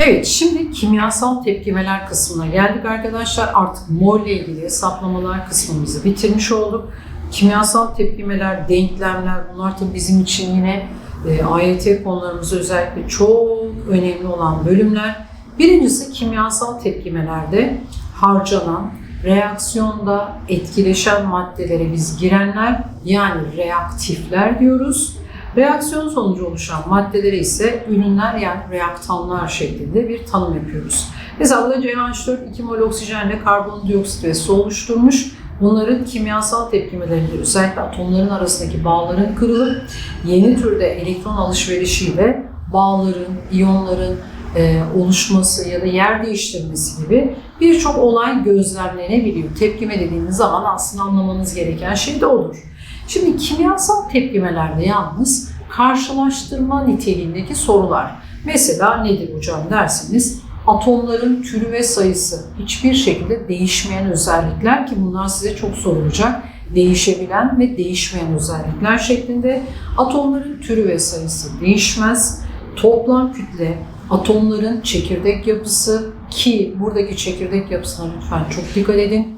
Evet, şimdi kimyasal tepkimeler kısmına geldik arkadaşlar. Artık mol ile ilgili hesaplamalar kısmımızı bitirmiş olduk. Kimyasal tepkimeler, denklemler bunlar tabii bizim için yine e, AYT konularımızda özellikle çok önemli olan bölümler. Birincisi kimyasal tepkimelerde harcanan, reaksiyonda etkileşen maddelere biz girenler yani reaktifler diyoruz. Reaksiyon sonucu oluşan maddelere ise ürünler yani reaktanlar şeklinde bir tanım yapıyoruz. Mesela burada CH4 2 mol oksijenle karbondioksit ve su oluşturmuş. Bunların kimyasal tepkimelerinde özellikle atomların arasındaki bağların kırılıp yeni türde elektron alışverişiyle bağların, iyonların e, oluşması ya da yer değiştirmesi gibi birçok olay gözlemlenebiliyor. Tepkime dediğiniz zaman aslında anlamanız gereken şey de odur. Şimdi kimyasal tepkimelerde yalnız karşılaştırma niteliğindeki sorular. Mesela nedir hocam derseniz atomların türü ve sayısı hiçbir şekilde değişmeyen özellikler ki bunlar size çok sorulacak. Değişebilen ve değişmeyen özellikler şeklinde atomların türü ve sayısı değişmez. Toplam kütle, atomların çekirdek yapısı ki buradaki çekirdek yapısına lütfen çok dikkat edin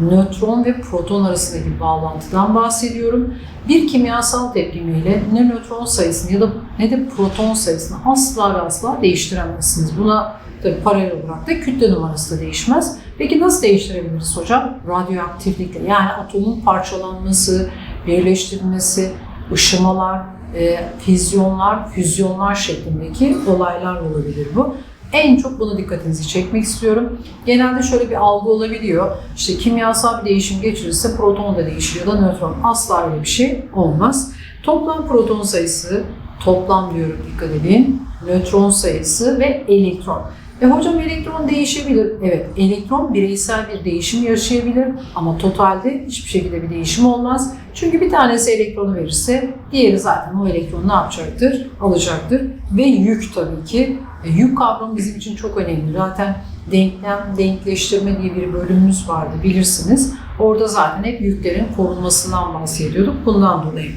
nötron ve proton arasındaki bağlantıdan bahsediyorum. Bir kimyasal tepkimeyle ne nötron sayısını ya da ne de proton sayısını asla ve asla değiştiremezsiniz. Buna tabii paralel olarak da kütle numarası da değişmez. Peki nasıl değiştirebiliriz hocam? Radyoaktiflikle yani atomun parçalanması, birleştirilmesi, ışımalar, e, fizyonlar, füzyonlar şeklindeki olaylar olabilir bu. En çok buna dikkatinizi çekmek istiyorum. Genelde şöyle bir algı olabiliyor. İşte kimyasal bir değişim geçirirse proton da değişir ya da nötron. Asla öyle bir şey olmaz. Toplam proton sayısı, toplam diyorum dikkat edin, nötron sayısı ve elektron. E hocam elektron değişebilir. Evet, elektron bireysel bir değişim yaşayabilir ama totalde hiçbir şekilde bir değişim olmaz. Çünkü bir tanesi elektronu verirse diğeri zaten o elektronu ne yapacaktır? Alacaktır. Ve yük tabii ki. E, yük kavramı bizim için çok önemli. Zaten denklem, denkleştirme diye bir bölümümüz vardı bilirsiniz. Orada zaten hep yüklerin korunmasından bahsediyorduk bundan dolayı.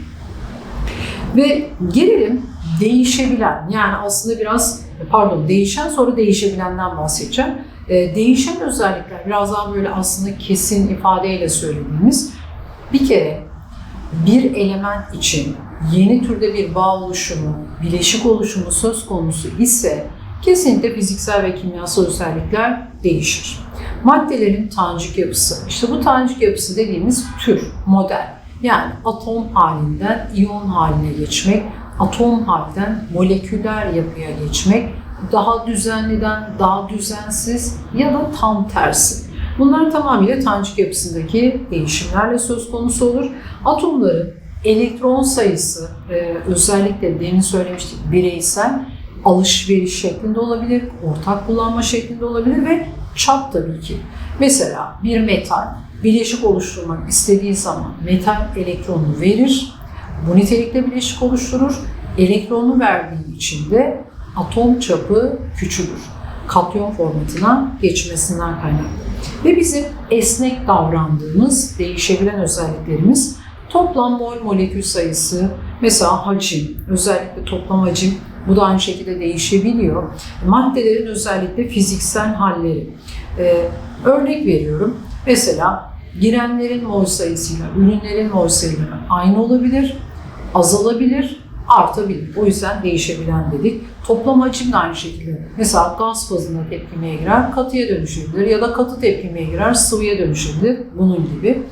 Ve gelelim değişebilen yani aslında biraz pardon değişen sonra değişebilenden bahsedeceğim. Ee, değişen özellikler biraz daha böyle aslında kesin ifadeyle söylediğimiz bir kere bir element için yeni türde bir bağ oluşumu, bileşik oluşumu söz konusu ise kesinlikle fiziksel ve kimyasal özellikler değişir. Maddelerin tanecik yapısı, işte bu tanecik yapısı dediğimiz tür, model. Yani atom halinden iyon haline geçmek, atom halden moleküler yapıya geçmek, daha düzenliden daha düzensiz ya da tam tersi. Bunlar tamamıyla tanecik yapısındaki değişimlerle söz konusu olur. Atomların elektron sayısı e, özellikle demin söylemiştik bireysel alışveriş şeklinde olabilir, ortak kullanma şeklinde olabilir ve çap tabii ki. Mesela bir metal bileşik oluşturmak istediği zaman metal elektronunu verir, bu nitelikte bileşik oluşturur. Elektronu verdiği için de atom çapı küçülür. Katyon formatına geçmesinden kaynaklı. Ve bizim esnek davrandığımız, değişebilen özelliklerimiz toplam mol molekül sayısı, mesela hacim, özellikle toplam hacim bu da aynı şekilde değişebiliyor. Maddelerin özellikle fiziksel halleri. Ee, örnek veriyorum. Mesela girenlerin mol sayısıyla ürünlerin mol sayıları aynı olabilir, azalabilir, artabilir. O yüzden değişebilen dedik. Toplam hacim de aynı şekilde. Mesela gaz fazında tepkimeye girer, katıya dönüşebilir ya da katı tepkimeye girer, sıvıya dönüşebilir. Bunun gibi.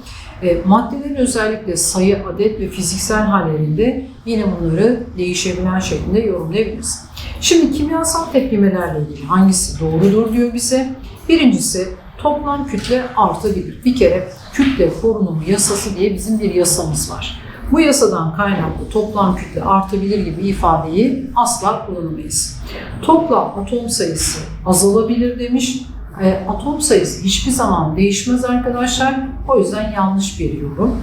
E, maddelerin özellikle sayı, adet ve fiziksel hallerinde yine bunları değişebilen şeklinde yorumlayabiliriz. Şimdi kimyasal tepkimelerle ilgili hangisi doğrudur diyor bize. Birincisi toplam kütle artabilir. Bir kere kütle korunumu yasası diye bizim bir yasamız var. Bu yasadan kaynaklı toplam kütle artabilir gibi ifadeyi asla kullanamayız. Toplam atom sayısı azalabilir demiş. E, atom sayısı hiçbir zaman değişmez arkadaşlar. O yüzden yanlış bir yorum.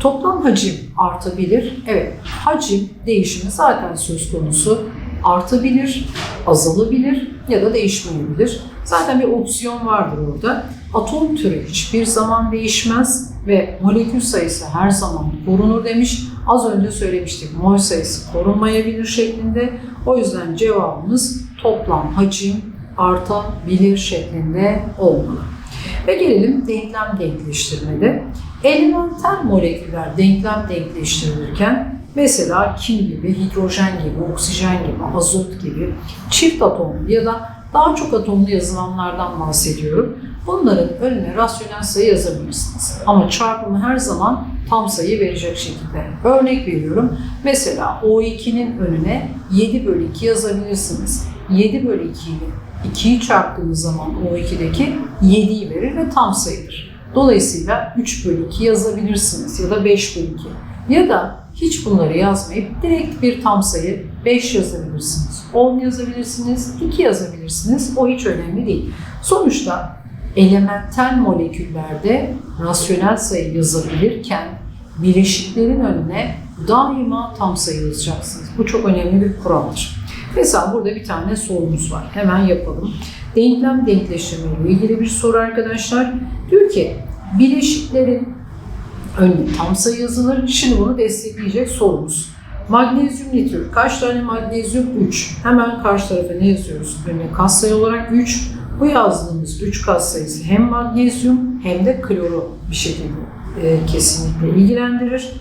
Toplam hacim artabilir. Evet, hacim değişimi zaten söz konusu. Artabilir, azalabilir ya da değişmeyebilir. Zaten bir opsiyon vardır orada. Atom türü hiçbir zaman değişmez ve molekül sayısı her zaman korunur demiş. Az önce söylemiştik mol sayısı korunmayabilir şeklinde. O yüzden cevabımız toplam hacim artabilir şeklinde olmalı. Ve gelelim denklem denkleştirmede. Elementel moleküller denklem denkleştirilirken mesela kim gibi, hidrojen gibi, oksijen gibi, azot gibi çift atomlu ya da daha çok atomlu yazılanlardan bahsediyorum. Bunların önüne rasyonel sayı yazabilirsiniz. Ama çarpımı her zaman tam sayı verecek şekilde. Örnek veriyorum. Mesela O2'nin önüne 7 bölü 2 yazabilirsiniz. 7 bölü 2 ile 2'yi çarptığınız zaman O2'deki 7'yi verir ve tam sayıdır. Dolayısıyla 3 bölü 2 yazabilirsiniz ya da 5 bölü 2. Ya da hiç bunları yazmayıp direkt bir tam sayı 5 yazabilirsiniz, 10 yazabilirsiniz, 2 yazabilirsiniz. O hiç önemli değil. Sonuçta elementel moleküllerde rasyonel sayı yazabilirken bileşiklerin önüne daima tam sayı yazacaksınız. Bu çok önemli bir kuraldır. Mesela burada bir tane sorumuz var. Hemen yapalım. Denklem denkleştirme ile ilgili bir soru arkadaşlar. Diyor ki bileşiklerin önüne tam sayı yazılır. Şimdi bunu destekleyecek sorumuz. Magnezyum nitrür. Kaç tane magnezyum? 3. Hemen karşı tarafa ne yazıyoruz? Önüne katsayı olarak 3. Bu yazdığımız 3 katsayısı hem magnezyum hem de kloru bir şekilde e, kesinlikle ilgilendirir.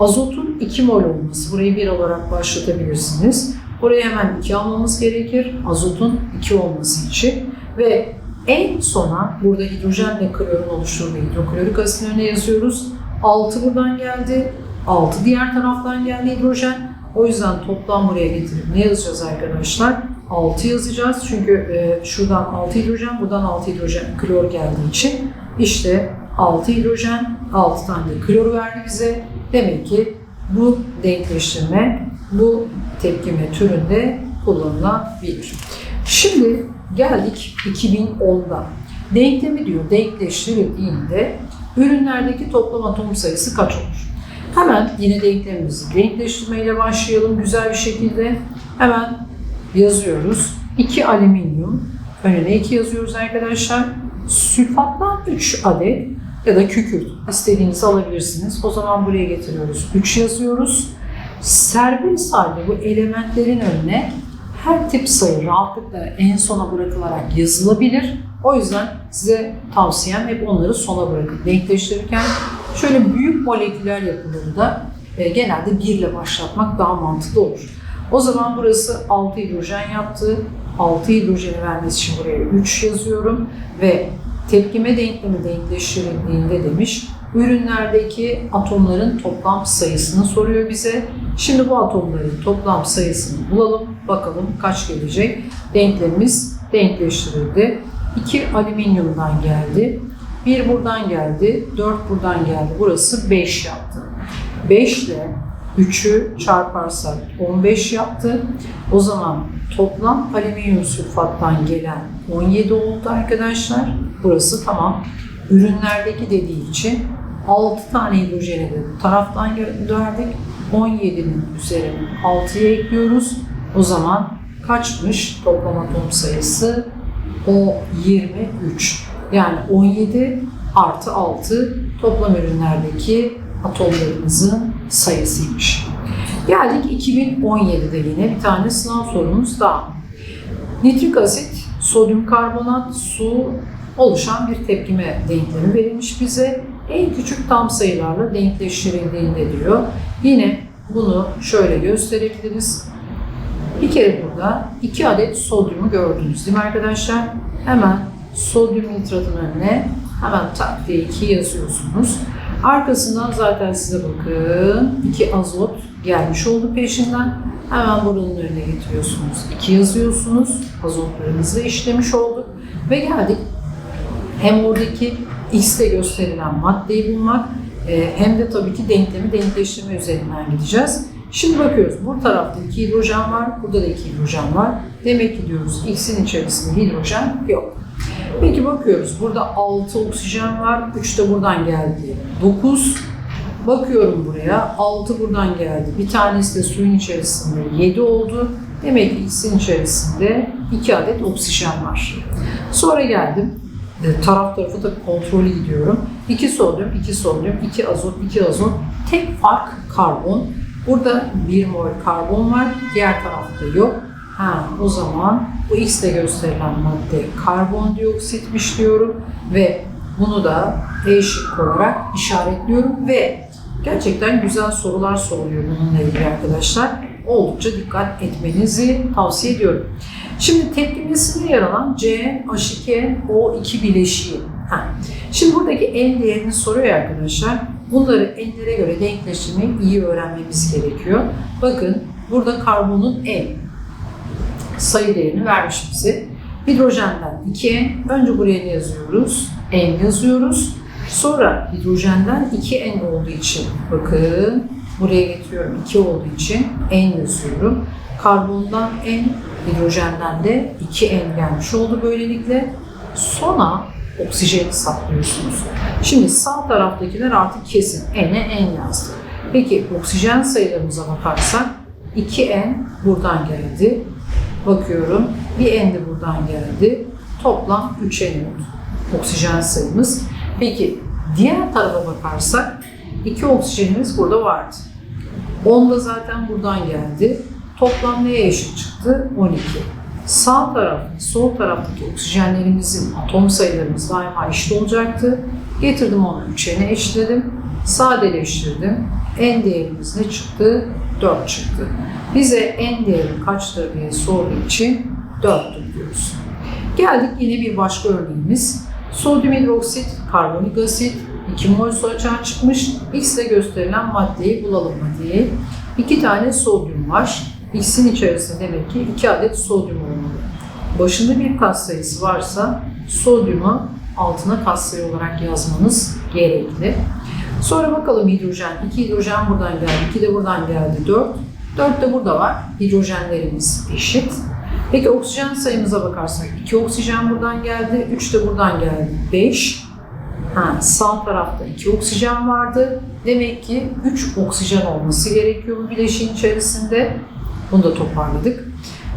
Azotun 2 mol olması. Burayı 1 olarak başlatabilirsiniz. Buraya hemen 2 almamız gerekir. Azotun 2 olması için. Ve en sona burada hidrojenle klorun oluşturduğu hidroklorik asitin önüne yazıyoruz. 6 buradan geldi. 6 diğer taraftan geldi hidrojen. O yüzden toplam buraya getirip ne yazacağız arkadaşlar? 6 yazacağız. Çünkü e, şuradan 6 hidrojen, buradan 6 hidrojen klor geldiği için işte 6 hidrojen, 6 tane de klor verdi bize. Demek ki bu denkleştirme, bu tepkime türünde kullanılabilir. Şimdi geldik 2010'da. Denklemi diyor denkleştirildiğinde ürünlerdeki toplam atom sayısı kaç olur? Hemen yine denklemimizi denkleştirmeyle başlayalım güzel bir şekilde. Hemen yazıyoruz. 2 alüminyum, önüne 2 yazıyoruz arkadaşlar. Sülfattan 3 adet ya da kükürt istediğinizi alabilirsiniz. O zaman buraya getiriyoruz. 3 yazıyoruz. Serbest halde bu elementlerin önüne her tip sayı rahatlıkla en sona bırakılarak yazılabilir. O yüzden size tavsiyem hep onları sona bırakın. Denkleştirirken şöyle büyük moleküler yapıları da e, genelde 1 ile başlatmak daha mantıklı olur. O zaman burası 6 hidrojen yaptı. 6 hidrojeni vermesi için buraya 3 yazıyorum ve tepkime denklemi denkleştirildiğinde demiş ürünlerdeki atomların toplam sayısını soruyor bize. Şimdi bu atomların toplam sayısını bulalım. Bakalım kaç gelecek. Denklemimiz denkleştirildi. 2 alüminyumdan geldi. 1 buradan geldi. 4 buradan geldi. Burası 5 yaptı. 5 ile 3'ü çarparsak 15 yaptı. O zaman toplam alüminyum sülfattan gelen 17 oldu arkadaşlar. Burası tamam. Ürünlerdeki dediği için 6 tane hidrojeni de bu taraftan gönderdik. 17'nin üzerine 6'ya ekliyoruz. O zaman kaçmış toplam atom sayısı? O 23. Yani 17 artı 6 toplam ürünlerdeki atomlarımızın sayısıymış. Geldik 2017'de yine bir tane sınav sorumuz daha. Nitrik asit, sodyum karbonat, su oluşan bir tepkime denklemi verilmiş bize. En küçük tam sayılarla denkleştirildiğinde diyor. Yine bunu şöyle gösterebiliriz. Bir kere burada iki adet sodyumu gördünüz değil mi arkadaşlar? Hemen sodyum nitratın önüne hemen tak diye 2 yazıyorsunuz. Arkasından zaten size bakın iki azot gelmiş oldu peşinden. Hemen buranın önüne getiriyorsunuz. 2 yazıyorsunuz. Azotlarımızı işlemiş olduk. Ve geldik hem buradaki X'te gösterilen maddeyi bulmak e, hem de tabii ki denklemi denkleştirme üzerinden gideceğiz. Şimdi bakıyoruz. Bu tarafta iki hidrojen var, burada da iki hidrojen var. Demek ki diyoruz X'in içerisinde hidrojen yok. Peki bakıyoruz. Burada 6 oksijen var. 3 de buradan geldi. 9. Bakıyorum buraya. 6 buradan geldi. Bir tanesi de suyun içerisinde 7 oldu. Demek ki X'in içerisinde 2 adet oksijen var. Sonra geldim. E, taraf tarafı da kontrolü gidiyorum. 2 sodyum, 2 sodyum, 2 azot, 2 azot. Tek fark karbon. Burada 1 mol karbon var. Diğer tarafta yok. Ha, o zaman bu X ile gösterilen madde karbondioksitmiş diyorum ve bunu da E olarak işaretliyorum ve gerçekten güzel sorular soruluyor bununla ilgili arkadaşlar. Oldukça dikkat etmenizi tavsiye ediyorum. Şimdi tepkimesinde yer alan C, H2O2 bileşiği. Ha. Şimdi buradaki en değerini soruyor arkadaşlar. Bunları enlere göre denkleştirmeyi iyi öğrenmemiz gerekiyor. Bakın burada karbonun en sayı değerini vermiş bize. Hidrojenden 2N. Önce buraya ne yazıyoruz? N yazıyoruz. Sonra hidrojenden 2N olduğu için bakın buraya getiriyorum 2 olduğu için N yazıyorum. Karbondan N, hidrojenden de 2N gelmiş oldu böylelikle. Sona oksijeni saklıyorsunuz. Şimdi sağ taraftakiler artık kesin N'e N yazdı. Peki oksijen sayılarımıza bakarsak 2N buradan geldi. Bakıyorum bir N de buradan geldi. Toplam 3N oldu oksijen sayımız. Peki diğer tarafa bakarsak iki oksijenimiz burada vardı. 10 da zaten buradan geldi. Toplam neye eşit çıktı? 12. Sağ taraf, sol taraftaki oksijenlerimizin atom sayılarımız daima eşit olacaktı. Getirdim onu 3'e eşitledim. Sadeleştirdim. En değerimiz ne çıktı? 4 çıktı. Bize en değeri kaçtır diye sorduğu için 4'tür diyoruz. Geldik yine bir başka örneğimiz. Sodyum hidroksit, karbonik asit, 2 mol su açığa çıkmış. X ile gösterilen maddeyi bulalım mı diye. İki tane sodyum var. X'in içerisinde demek ki 2 adet sodyum olmalı. Başında bir katsayısı varsa sodyumu altına katsayı olarak yazmanız gerekli. Sonra bakalım hidrojen. 2 hidrojen buradan geldi, 2 de buradan geldi 4. 4 de burada var. Hidrojenlerimiz eşit. Peki oksijen sayımıza bakarsak 2 oksijen buradan geldi, 3 de buradan geldi. 5. Ha, sağ tarafta 2 oksijen vardı. Demek ki 3 oksijen olması gerekiyor bu bileşiğin içerisinde. Bunu da toparladık.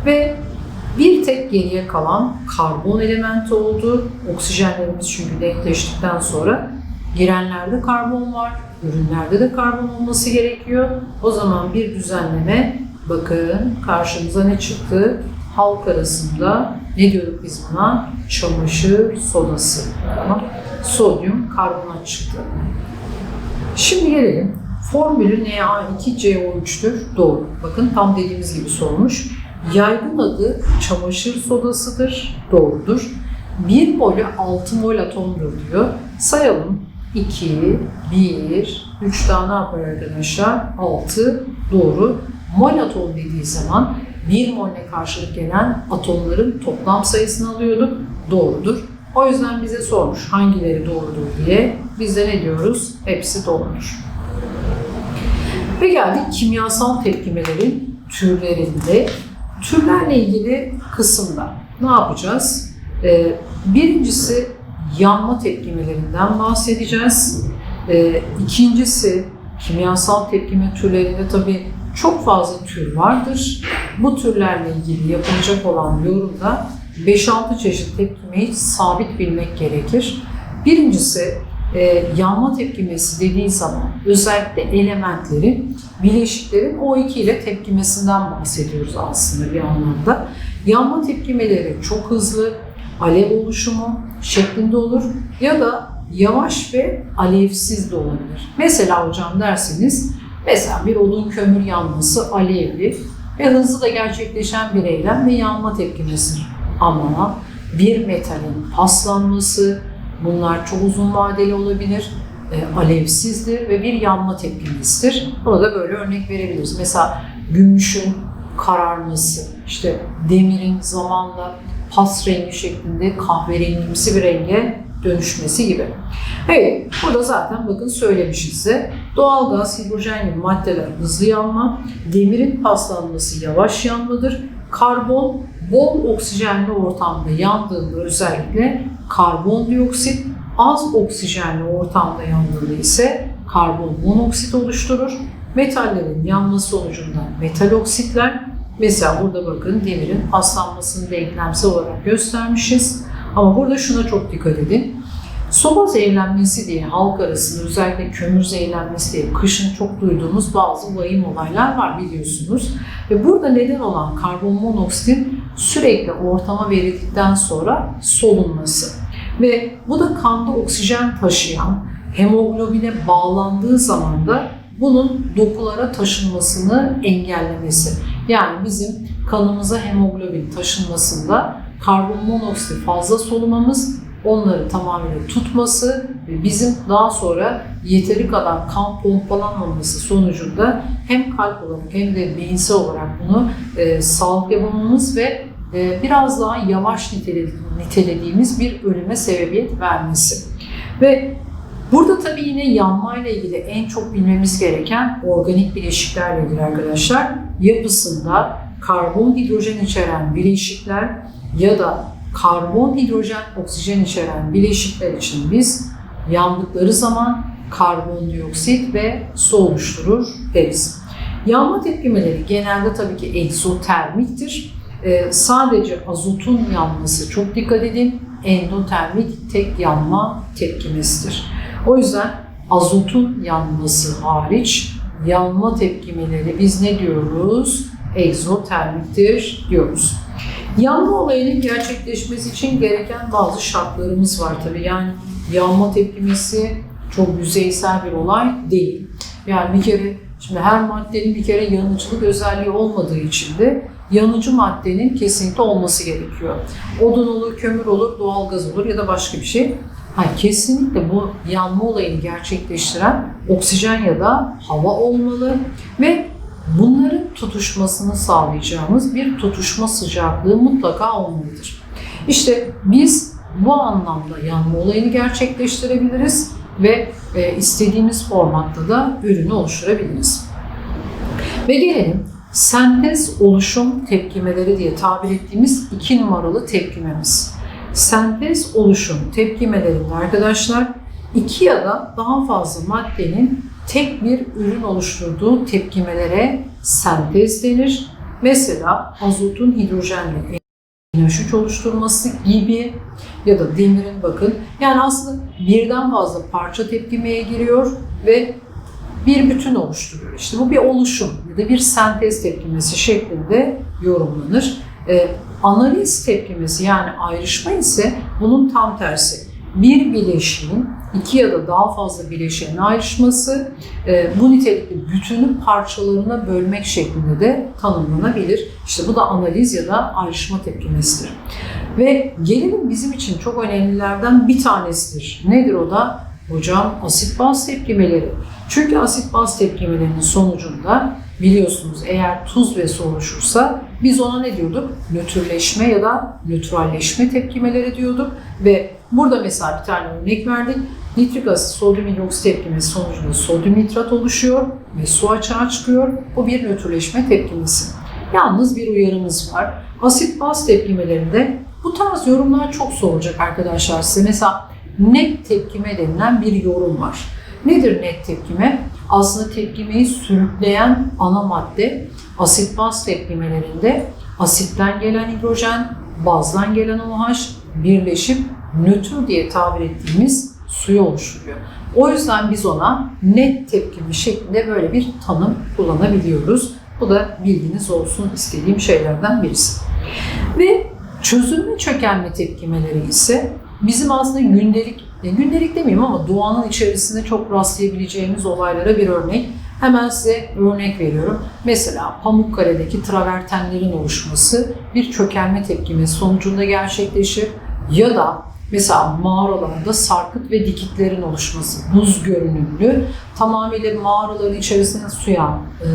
Ve bir tek geriye kalan karbon elementi oldu. Oksijenlerimiz çünkü denkleştikten sonra girenlerde karbon var, ürünlerde de karbon olması gerekiyor. O zaman bir düzenleme bakın karşımıza ne çıktı? halk arasında ne diyorduk biz buna? Çamaşır sodası. Tamam. Sodyum karbonat çıktı. Şimdi gelelim. Formülü Na2CO3'tür. Doğru. Bakın tam dediğimiz gibi sormuş. Yaygın adı çamaşır sodasıdır. Doğrudur. 1 molü 6 mol atomdur diyor. Sayalım. 2, 1, 3 tane ne yapar arkadaşlar? 6. Doğru. Mol atom dediği zaman 1 molle karşılık gelen atomların toplam sayısını alıyorduk. Doğrudur. O yüzden bize sormuş hangileri doğrudur diye. Biz de ne diyoruz? Hepsi doğrudur. Ve geldik kimyasal tepkimelerin türlerinde. Türlerle ilgili kısımda ne yapacağız? Ee, birincisi yanma tepkimelerinden bahsedeceğiz. Ee, ikincisi kimyasal tepkime türlerinde tabii çok fazla tür vardır. Bu türlerle ilgili yapılacak olan yorumda 5-6 çeşit tepkimeyi sabit bilmek gerekir. Birincisi e, yanma tepkimesi dediği zaman özellikle elementlerin, bileşiklerin O2 ile tepkimesinden bahsediyoruz aslında bir anlamda. Yanma tepkimeleri çok hızlı, alev oluşumu şeklinde olur ya da yavaş ve alevsiz de olabilir. Mesela hocam derseniz Mesela bir odun kömür yanması alevli ve hızlı da gerçekleşen bir eylem ve yanma tepkimesidir. Ama bir metalin paslanması, bunlar çok uzun vadeli olabilir, e, alevsizdir ve bir yanma tepkimesidir. Buna da böyle örnek verebiliriz. Mesela gümüşün kararması, işte demirin zamanla pas rengi şeklinde kahverengimsi bir renge dönüşmesi gibi. Evet, burada zaten bakın söylemişiz size. Doğalgaz, hidrojen gibi maddeler hızlı yanma, demirin paslanması yavaş yanmadır. Karbon bol oksijenli ortamda yandığında özellikle karbondioksit, az oksijenli ortamda yandığında ise karbon monoksit oluşturur. Metallerin yanması sonucunda metal oksitler, mesela burada bakın demirin paslanmasını denklemsel olarak göstermişiz. Ama burada şuna çok dikkat edin. Soba zehirlenmesi diye halk arasında özellikle kömür zehirlenmesi diye kışın çok duyduğumuz bazı vahim olaylar var biliyorsunuz. Ve burada neden olan karbon monoksitin sürekli ortama verildikten sonra solunması. Ve bu da kanda oksijen taşıyan hemoglobine bağlandığı zaman da bunun dokulara taşınmasını engellemesi. Yani bizim kanımıza hemoglobin taşınmasında karbon fazla solumamız onları tamamıyla tutması ve bizim daha sonra yeteri kadar kan pompalanmaması sonucunda hem kalp olarak hem de beyinsel olarak bunu e, sağlık yapamamız ve e, biraz daha yavaş nitele- nitelediğimiz bir ölüme sebebiyet vermesi. Ve burada tabii yine yanmayla ilgili en çok bilmemiz gereken organik bileşiklerle ilgili arkadaşlar. Yapısında karbon hidrojen içeren bileşikler ya da karbon hidrojen oksijen içeren bileşikler için biz yandıkları zaman karbondioksit ve su oluşturur deriz. Yanma tepkimeleri genelde tabii ki egzotermiktir. Ee, sadece azotun yanması çok dikkat edin. Endotermik tek yanma tepkimesidir. O yüzden azotun yanması hariç yanma tepkimeleri biz ne diyoruz? Egzotermiktir diyoruz. Yanma olayının gerçekleşmesi için gereken bazı şartlarımız var tabii. Yani yanma tepkimesi çok yüzeysel bir olay değil. Yani bir kere şimdi her maddenin bir kere yanıcılık özelliği olmadığı için de yanıcı maddenin kesinlikle olması gerekiyor. Odun olur, kömür olur, doğalgaz olur ya da başka bir şey. Ha, kesinlikle bu yanma olayını gerçekleştiren oksijen ya da hava olmalı ve bunların tutuşmasını sağlayacağımız bir tutuşma sıcaklığı mutlaka olmalıdır. İşte biz bu anlamda yanma olayını gerçekleştirebiliriz ve e, istediğimiz formatta da ürünü oluşturabiliriz. Ve gelelim sentez oluşum tepkimeleri diye tabir ettiğimiz iki numaralı tepkimemiz. Sentez oluşum tepkimelerinde arkadaşlar iki ya da daha fazla maddenin tek bir ürün oluşturduğu tepkimelere sentez denir. Mesela azotun hidrojenle NH3 oluşturması gibi ya da demirin bakın yani aslında birden fazla parça tepkimeye giriyor ve bir bütün oluşturuyor. İşte bu bir oluşum ya da bir sentez tepkimesi şeklinde yorumlanır. Ee, analiz tepkimesi yani ayrışma ise bunun tam tersi. Bir bileşiğin iki ya da daha fazla bileşiğin ayrışması e, bu nitelikli bütünü parçalarına bölmek şeklinde de tanımlanabilir. İşte bu da analiz ya da ayrışma tepkimesidir. Ve gelelim bizim için çok önemlilerden bir tanesidir. Nedir o da? Hocam asit baz tepkimeleri. Çünkü asit baz tepkimelerinin sonucunda biliyorsunuz eğer tuz ve su oluşursa biz ona ne diyorduk? Nötrleşme ya da nötralleşme tepkimeleri diyorduk ve burada mesela bir tane örnek verdik. Nitrik asit sodyum hidroksit tepkimesi sonucunda sodyum nitrat oluşuyor ve su açığa çıkıyor. Bu bir nötrleşme tepkimesi. Yalnız bir uyarımız var. Asit baz tepkimelerinde bu tarz yorumlar çok sorulacak arkadaşlar size. Mesela net tepkime denilen bir yorum var. Nedir net tepkime? Aslında tepkimeyi sürükleyen ana madde asit baz tepkimelerinde asitten gelen hidrojen, bazdan gelen OH birleşip nötr diye tabir ettiğimiz suyu oluşturuyor. O yüzden biz ona net tepkime şeklinde böyle bir tanım kullanabiliyoruz. Bu da bilginiz olsun istediğim şeylerden birisi. Ve çözülme çökelme tepkimeleri ise bizim aslında gündelik, ya gündelik demeyeyim ama doğanın içerisinde çok rastlayabileceğimiz olaylara bir örnek. Hemen size örnek veriyorum. Mesela Pamukkale'deki travertenlerin oluşması bir çökelme tepkimesi sonucunda gerçekleşir. Ya da mesela mağaralarda sarkıt ve dikitlerin oluşması, buz görünümlü, tamamıyla mağaraların içerisine suyan, e,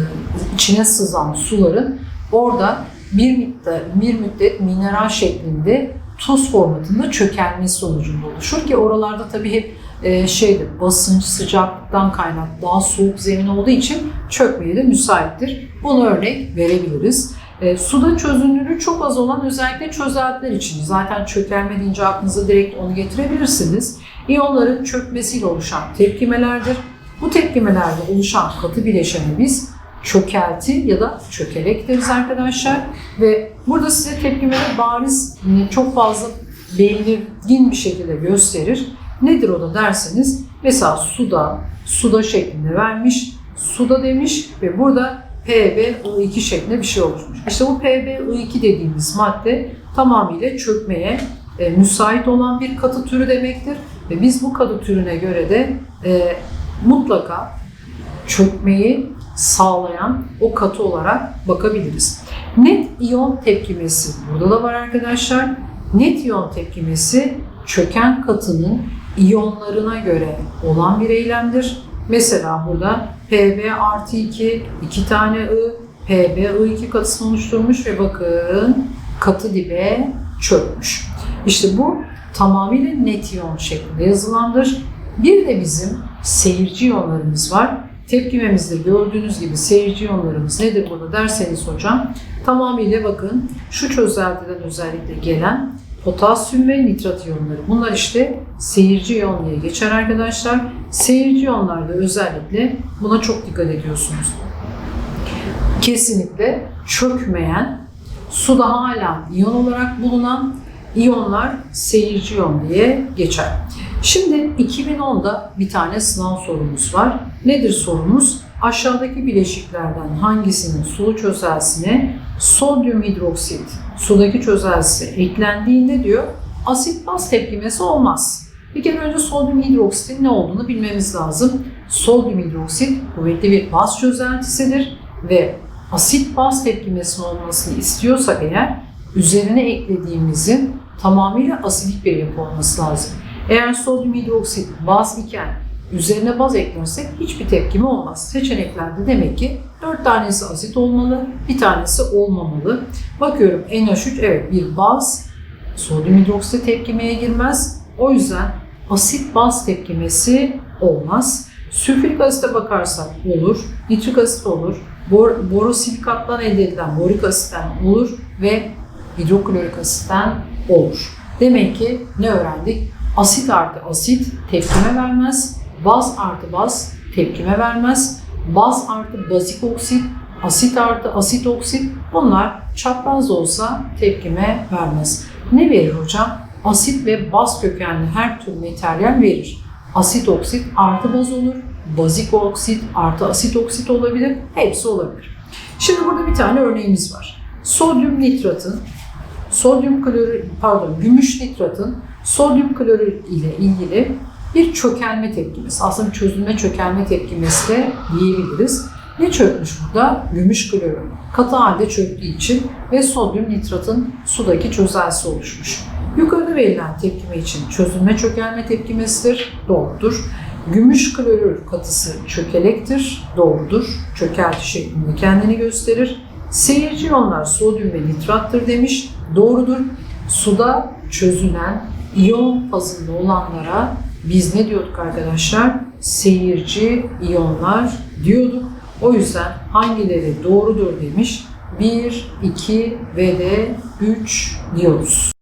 içine sızan suların orada bir müddet, bir müddet mineral şeklinde tuz formatında çökelmesi sonucunda oluşur ki oralarda tabii hep e, şeydir basınç sıcaklıktan kaynak daha soğuk zemin olduğu için çökmeye de müsaittir. Bunu örnek verebiliriz. E, suda çözünürlüğü çok az olan özellikle çözeltiler için zaten çökelme deyince aklınıza direkt onu getirebilirsiniz. İyonların çökmesiyle oluşan tepkimelerdir. Bu tepkimelerde oluşan katı bileşeni biz çökelti ya da çökelek deriz arkadaşlar. Ve burada size tepkimeleri bariz çok fazla belirgin bir şekilde gösterir. Nedir o da derseniz mesela suda, suda şeklinde vermiş, suda demiş ve burada PbI2 şeklinde bir şey oluşmuş. İşte bu PbI2 dediğimiz madde tamamıyla çökmeye e, müsait olan bir katı türü demektir. Ve biz bu katı türüne göre de e, mutlaka çökmeyi sağlayan o katı olarak bakabiliriz. Net iyon tepkimesi burada da var arkadaşlar. Net iyon tepkimesi çöken katının iyonlarına göre olan bir eylemdir. Mesela burada Pb artı 2, 2 tane I, PbI2 katısını oluşturmuş ve bakın katı dibe çökmüş. İşte bu tamamıyla net iyon şeklinde yazılandır. Bir de bizim seyirci iyonlarımız var. Tepkimemizde gördüğünüz gibi seyirci iyonlarımız nedir burada derseniz hocam tamamıyla bakın şu çözeltiden özellikle gelen potasyum ve nitrat iyonları. Bunlar işte seyirci iyon diye geçer arkadaşlar. Seyirci iyonlarda özellikle buna çok dikkat ediyorsunuz. Kesinlikle çökmeyen, suda hala iyon olarak bulunan iyonlar seyirci iyon diye geçer. Şimdi 2010'da bir tane sınav sorumuz var. Nedir sorumuz? Aşağıdaki bileşiklerden hangisinin sulu çözelsine sodyum hidroksit sudaki çözelsisi eklendiğinde diyor asit baz tepkimesi olmaz. Bir kere önce sodyum hidroksitin ne olduğunu bilmemiz lazım. Sodyum hidroksit kuvvetli bir baz çözeltisidir ve asit baz tepkimesinin olmasını istiyorsak eğer üzerine eklediğimizin tamamıyla asidik bir yapı olması lazım. Eğer sodyum hidroksit baz iken üzerine baz eklersek hiçbir tepkime olmaz. Seçeneklerde demek ki 4 tanesi asit olmalı, bir tanesi olmamalı. Bakıyorum NH3 evet bir baz, sodyum hidroksit tepkimeye girmez. O yüzden asit baz tepkimesi olmaz. Sülfürik asite bakarsak olur, nitrik asit olur, bor, borosilikattan elde edilen borik asitten olur ve hidroklorik asitten olur. Demek ki ne öğrendik? Asit artı asit tepkime vermez. Baz artı baz tepkime vermez. Baz artı bazik oksit, asit artı asit oksit bunlar çapraz olsa tepkime vermez. Ne verir hocam? Asit ve baz kökenli her tür materyal verir. Asit oksit artı baz olur. Bazik oksit artı asit oksit olabilir. Hepsi olabilir. Şimdi burada bir tane örneğimiz var. Sodyum nitratın sodyum klorür pardon gümüş nitratın sodyum klorür ile ilgili bir çökelme tepkimesi. Aslında çözülme çökelme tepkimesi de diyebiliriz. Ne çökmüş burada? Gümüş klorür. Katı halde çöktüğü için ve sodyum nitratın sudaki çözelsi oluşmuş. Yukarıda verilen tepkime için çözülme çökelme tepkimesidir. Doğrudur. Gümüş klorür katısı çökelektir. Doğrudur. Çökelti şeklinde kendini gösterir. Seyirci iyonlar sodyum ve nitrattır demiş. Doğrudur. Suda çözülen iyon fazında olanlara biz ne diyorduk arkadaşlar? Seyirci iyonlar diyorduk. O yüzden hangileri doğrudur demiş. 1, 2 ve de 3 diyoruz.